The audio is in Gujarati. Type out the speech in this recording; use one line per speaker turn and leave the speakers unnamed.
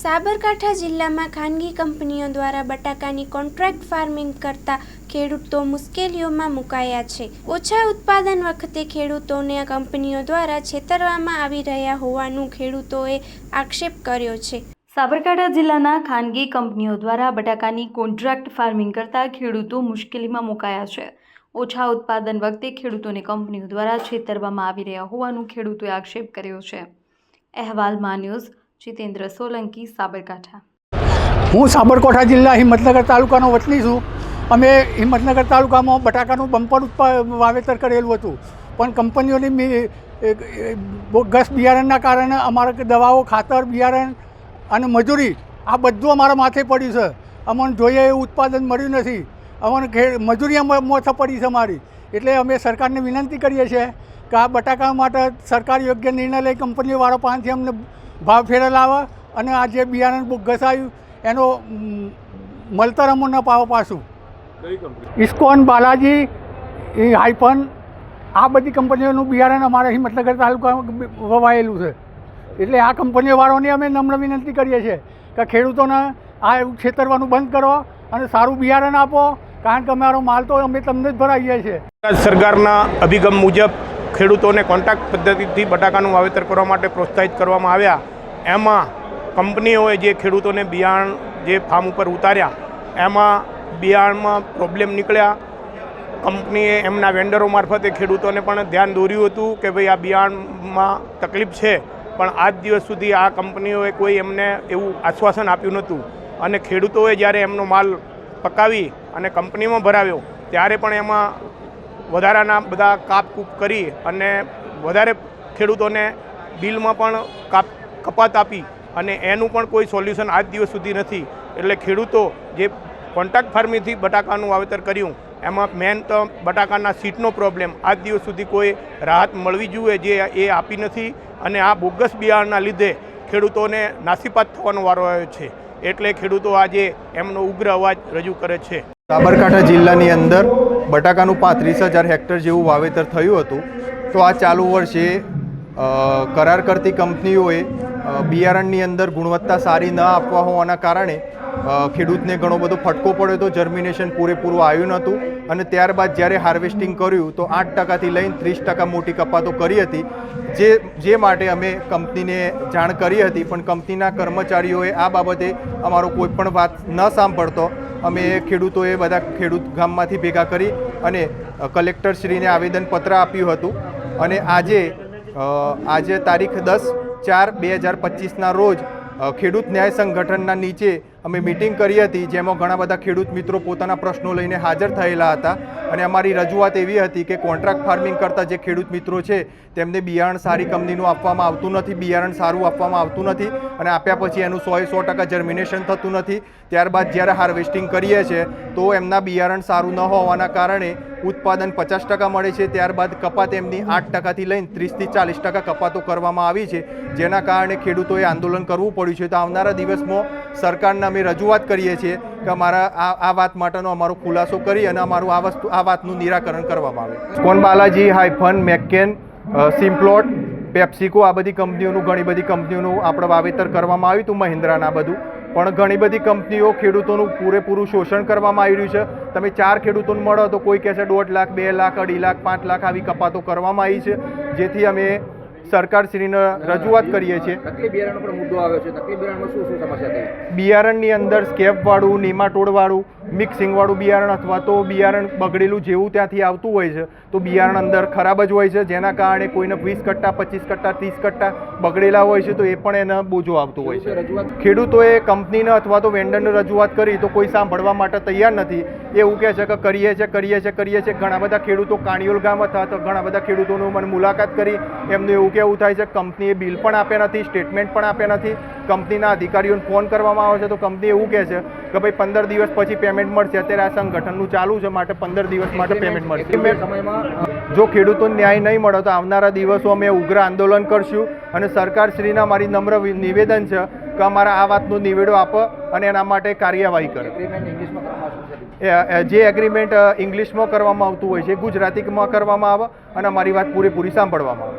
સાબરકાંઠા જિલ્લામાં ખાનગી કંપનીઓ દ્વારા બટાકાની કોન્ટ્રાક્ટ ફાર્મિંગ કરતા ખેડૂતો મુશ્કેલીઓમાં મુકાયા છે. ઓછા ઉત્પાદન વખતે ખેડૂતોને કંપનીઓ દ્વારા છેતરવામાં આવી રહ્યા હોવાનું ખેડૂતોએ આક્ષેપ કર્યો છે.
સાબરકાંઠા જિલ્લાના ખાનગી કંપનીઓ દ્વારા બટાકાની કોન્ટ્રાક્ટ ફાર્મિંગ કરતા ખેડૂતો મુશ્કેલીમાં મુકાયા છે. ઓછા ઉત્પાદન વખતે ખેડૂતોને કંપનીઓ દ્વારા છેતરવામાં આવી રહ્યા હોવાનું ખેડૂતોએ આક્ષેપ કર્યો છે. અહેવાલ મા ન્યૂઝ જીતેન્દ્ર સોલંકી, સાબરકાંઠા.
હું સાબરકાંઠા જિલ્લા હિંમતનગર તાલુકાનો વતની છું. અમે હિંમતનગર તાલુકામાં બટાકાનું બમ્પર વાવેતર કરેલું હતું. પણ કંપનીઓની બોગસ બિયારણના કારણે અમારા દવાઓ, ખાતર, બિયારણ અને મજૂરી આ બધું અમારા માથે પડ્યું છે. અમને જોઈએ એવું ઉત્પાદન મળ્યું નથી. અમને ખે મજૂરી મોથે પડી છે અમારી. એટલે અમે સરકારને વિનંતી કરીએ છીએ કે આ બટાકા માટે સરકાર યોગ્ય નિર્ણય લઈ કંપનીવાળા પાસેથી અમને ભાવ ફેરે લાવે અને આ જે બિયારણ ઘસાયું એનો મલતર મળતર અમને ન પાવો પાછું. ઇસ્કોન બાલાજી એ હાઈફન આ બધી કંપનીઓનું બિયારણ અમારે અહીં મતલબ તાલુકામાં વવાયેલું છે. એટલે આ કંપનીઓવાળાની અમે નમ્ર વિનંતી કરીએ છીએ કે ખેડૂતોને આ એવું છેતરવાનું બંધ કરો અને સારું બિયારણ આપો કારણ કે અમારો માલ તો અમે તમને જ ભરાઈએ છીએ.
ગુજરાત સરકારના અભિગમ મુજબ ખેડૂતોને કોન્ટ્રાક્ટ પદ્ધતિથી બટાકાનું વાવેતર કરવા માટે પ્રોત્સાહિત કરવામાં આવ્યા. એમાં કંપનીઓએ જે ખેડૂતોને બિયારણ જે ફાર્મ ઉપર ઉતાર્યા, એમાં બિયારણમાં પ્રોબ્લેમ નીકળ્યા. કંપનીએ એમના વેન્ડરો મારફતે ખેડૂતોને પણ ધ્યાન દોર્યું હતું કે ભાઈ આ બિયારણમાં તકલીફ છે, પણ આજ દિવસ સુધી આ કંપનીઓએ કોઈ એમને એવું આશ્વાસન આપ્યું નહોતું. અને ખેડૂતોએ જ્યારે એમનો માલ પકાવી અને કંપનીમાં ભરાવ્યો, ત્યારે પણ એમાં વધારાના બધા કાપકૂપ કરી અને વધારે ખેડૂતોને બિલમાં પણ કાપ કપાત આપી અને એનું પણ કોઈ સોલ્યુશન આજ દિવસ સુધી નથી. એટલે ખેડૂતો જે કોન્ટ્રાક્ટ ફાર્મિંગથી બટાકાનું વાવેતર કર્યું, એમાં મેન તો બટાકાના સીટનો પ્રોબ્લેમ આજ દિવસ સુધી કોઈ રાહત મળવી જોઈએ જે એ આપી નથી અને આ બોગસ બિયારણના લીધે ખેડૂતોને નાસીપાત થવાનો વારો આવ્યો છે. એટલે ખેડૂતો આજે એમનો ઉગ્ર અવાજ રજૂ કરે છે.
સાબરકાંઠા જિલ્લાની અંદર બટાકાનું પાંત્રીસ હજાર હેક્ટર જેવું વાવેતર થયું હતું. તો આ ચાલુ વર્ષે કરાર કરતી કંપનીઓએ બિયારણની અંદર ગુણવત્તા સારી ન આપવા હોવાના કારણે ખેડૂતને ઘણો બધો ફટકો પડ્યો હતો જર્મિનેશન પૂરેપૂરું આવ્યું નહોતું અને ત્યારબાદ જ્યારે હાર્વેસ્ટિંગ કર્યું તો આઠ ટકાથી લઈને ત્રીસ ટકા મોટી કપાતો કરી હતી. જે જે માટે અમે કંપનીને જાણ કરી હતી, પણ કંપનીના કર્મચારીઓએ આ બાબતે અમારો કોઈ પણ વાત ન સાંભળતો. અમે ખેડૂતોએ બધા ખેડૂત ગામમાંથી ભેગા કરી અને કલેક્ટરશ્રીને આવેદનપત્ર આપ્યું હતું. અને આજે આજે તારીખ દસ ચાર બે હજાર પચીસના રોજ ખેડૂત ન્યાય સંગઠનના નીચે અમે મિટિંગ કરી હતી, જેમાં ઘણા બધા ખેડૂત મિત્રો પોતાના પ્રશ્નો લઈને હાજર થયેલા હતા. અને અમારી રજૂઆત એવી હતી કે કોન્ટ્રાક્ટ ફાર્મિંગ કરતા જે ખેડૂત મિત્રો છે, તેમને બિયારણ સારી કંપનીનું આપવામાં આવતું નથી, બિયારણ સારું આપવામાં આવતું નથી, અને આપ્યા પછી એનું સોએ સો ટકા જર્મિનેશન થતું નથી. ત્યારબાદ જ્યારે હાર્વેસ્ટિંગ કરીએ છીએ તો એમના બિયારણ સારું ન હોવાના કારણે ઉત્પાદન પચાસ ટકા મળે છે, ત્યારબાદ કપાત એમની આઠ ટકાથી લઈને ત્રીસથી ચાલીસ ટકા કપાતો કરવામાં આવી છે. જેના કારણે ખેડૂતોએ આંદોલન કરવું પડ્યું છે. તો આવનારા દિવસમાં સરકારને અમે રજૂઆત કરીએ છીએ કે અમારા આ આ વાત માટેનો અમારો ખુલાસો કરી અને અમારું આ વસ્તુ આ વાતનું નિરાકરણ કરવામાં આવે. કોન Balaji hyphen McCain Simplot, PepsiCo, આ બધી કંપનીઓનું, ઘણી બધી કંપનીઓનું આપણે વાવેતર કરવામાં આવ્યું હતું, મહિન્દ્રાના બધું. પણ ઘણી બધી કંપનીઓ ખેડૂતોનું પૂરેપૂરું શોષણ કરવામાં આવી રહ્યું છે. તમે ચાર ખેડૂતોને મળો તો કોઈ કહેશે દોઢ લાખ, બે લાખ, અઢી લાખ, પાંચ લાખ આવી કપાતો કરવામાં આવી છે. જેથી અમે સરકારશ્રીને રજૂઆત કરીએ છીએ.
બિયારણનો
અંદર સ્કેપવાળું નિમાટોડવાળું મિક્સિંગવાળું બિયારણ અથવા તો બિયારણ બગડેલું જેવું ત્યાંથી આવતું હોય છે તો બિયારણ અંદર ખરાબ જ હોય છે. જેના કારણે કોઈને વીસ કટ્ટા પચીસ કટ્ટા ત્રીસ કટ્ટા બગડેલા હોય છે તો એ પણ એને બોજો આવતું હોય છે. ખેડૂતોએ કંપનીને અથવા તો વેન્ડરને રજૂઆત કરી તો કોઈ સાંભળવા માટે તૈયાર નથી. એવું કહે છે કે કરીએ છે કરીએ છે કરીએ છે. ઘણા બધા ખેડૂતો કાણિયોલ ગામ હતા તો ઘણા બધા ખેડૂતોનું મને મુલાકાત કરી. એમનું એવું કહેવું થાય છે કંપનીએ બિલ પણ આપ્યા નથી સ્ટેટમેન્ટ પણ આપ્યા નથી. કંપનીના અધિકારીઓને ફોન કરવામાં આવે છે. તો કંપની એવું કહે છે કે ભાઈ પંદર દિવસ પછી પેમેન્ટ મળશે. અત્યારે આ સંગઠનનું ચાલુ છે માટે પંદર દિવસ માટે પેમેન્ટ મળશે.
સમયમાં
જો ખેડૂતોને ન્યાય નહીં મળે તો આવનારા દિવસો અમે ઉગ્ર આંદોલન કરશું અને સરકારશ્રીના મારી નમ્ર નિવેદન છે કે અમારા આ વાતનો નિવેડો આપો અને એના માટે કાર્યવાહી કરે. જે એગ્રીમેન્ટ ઇંગ્લિશમાં કરવામાં આવતું હોય છે ગુજરાતીમાં કરવામાં આવે અને અમારી વાત પૂરેપૂરી સાંભળવામાં આવે.